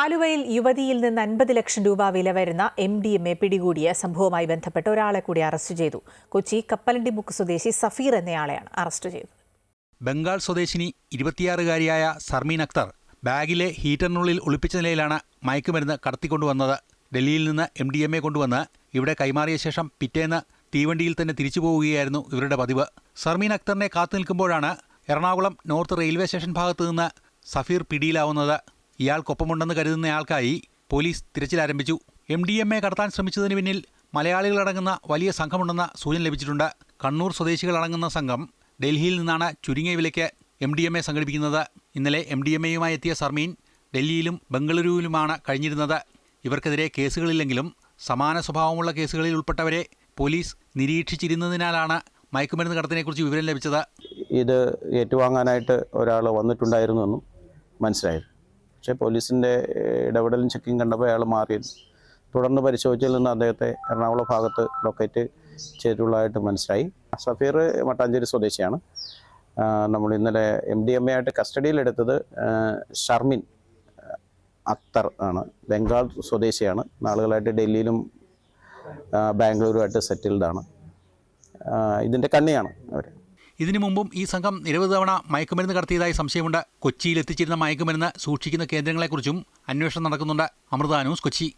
ആലുവയിൽ യുവതിയിൽ നിന്ന് അൻപത് ലക്ഷം രൂപ വില വരുന്ന എം ഡി എം എ പിടികൂടിയ സംഭവവുമായി ബന്ധപ്പെട്ട് ഒരാളെ കൂടി അറസ്റ്റ് ചെയ്തു. കൊച്ചി കപ്പലണ്ടി മുക്ക് സ്വദേശി സഫീർ എന്നയാളെയാണ് അറസ്റ്റ് ചെയ്തത്. ബംഗാൾ സ്വദേശിനി ഇരുപത്തിയാറുകാരിയായ സർമീൻ അക്തർ ബാഗിലെ ഹീറ്ററിനുള്ളിൽ ഒളിപ്പിച്ച നിലയിലാണ് മയക്കുമരുന്ന് കടത്തിക്കൊണ്ടുവന്നത്. ഡൽഹിയിൽ നിന്ന് എം ഡി എം എ കൊണ്ടുവന്ന് ഇവിടെ കൈമാറിയ ശേഷം പിറ്റേന്ന് തീവണ്ടിയിൽ തന്നെ തിരിച്ചു പോവുകയായിരുന്നു ഇവരുടെ പതിവ്. സർമീൻ അക്തറിനെ കാത്തു നിൽക്കുമ്പോഴാണ് എറണാകുളം നോർത്ത് റെയിൽവേ സ്റ്റേഷൻ ഭാഗത്തു നിന്ന് സഫീർ പിടിയിലാവുന്നത്. ഇയാൾക്കൊപ്പമുണ്ടെന്ന് കരുതുന്നയാൾക്കായി പോലീസ് തിരച്ചിലാരംഭിച്ചു. എം ഡി എം എ കടത്താൻ ശ്രമിച്ചതിന് പിന്നിൽ മലയാളികളടങ്ങുന്ന വലിയ സംഘമുണ്ടെന്ന സൂചന ലഭിച്ചിട്ടുണ്ട്. കണ്ണൂർ സ്വദേശികളടങ്ങുന്ന സംഘം ഡൽഹിയിൽ നിന്നാണ് ചുരുങ്ങിയ വിലയ്ക്ക് എം ഡി എം എ സംഘടിപ്പിക്കുന്നത്. ഇന്നലെ എം ഡി എം എയുമായി എത്തിയ സർമീൻ ഡൽഹിയിലും ബംഗളൂരുവിലുമാണ് കഴിഞ്ഞിരുന്നത്. ഇവർക്കെതിരെ കേസുകളില്ലെങ്കിലും സമാന സ്വഭാവമുള്ള കേസുകളിൽ ഉൾപ്പെട്ടവരെ പോലീസ് നിരീക്ഷിച്ചിരുന്നതിനാലാണ് മയക്കുമരുന്ന് കടത്തിനെക്കുറിച്ച് വിവരം ലഭിച്ചത്. ഇത് ഏറ്റുവാങ്ങാനായിട്ട് ഒരാൾ വന്നിട്ടുണ്ടായിരുന്നെന്നും മനസ്സിലായത് പക്ഷേ പോലീസിന്റെ ഇടപെടലും ചെക്കിങ് കണ്ടപ്പോൾ അയാൾ മാറിയിരുന്നു തുടർന്ന് പരിശോധിച്ചതിൽ നിന്ന് അദ്ദേഹത്തെ എറണാകുളം ഭാഗത്ത് ലൊക്കേറ്റ് ചെയ്തിട്ടുള്ളതായിട്ട് മനസ്സിലായി. സഫീർ മട്ടാഞ്ചേരി സ്വദേശിയാണ്. നമ്മൾ ഇന്നലെ എം ഡി എം എ ആയിട്ട് കസ്റ്റഡിയിലെടുത്തത് ഷർമിൻ അക്തർ ആണ്. ബംഗാൾ സ്വദേശിയാണ്. നാളുകളായിട്ട് ഡൽഹിയിലും ബാംഗ്ലൂരുമായിട്ട് സെറ്റിൽഡാണ് ഇതിന്റെ കണ്ണിയാണ് അവർ. ഇതിനു മുമ്പും ഈ സംഘം നിരവധി തവണ മയക്കുമരുന്ന് കടത്തിയതായി സംശയമുണ്ട്. കൊച്ചിയിൽ എത്തിച്ചിരുന്ന മയക്കുമരുന്ന് സൂക്ഷിക്കുന്ന കേന്ദ്രങ്ങളെക്കുറിച്ചും അന്വേഷണം നടക്കുന്നുണ്ട്. അമൃത ന്യൂസ് കൊച്ചി.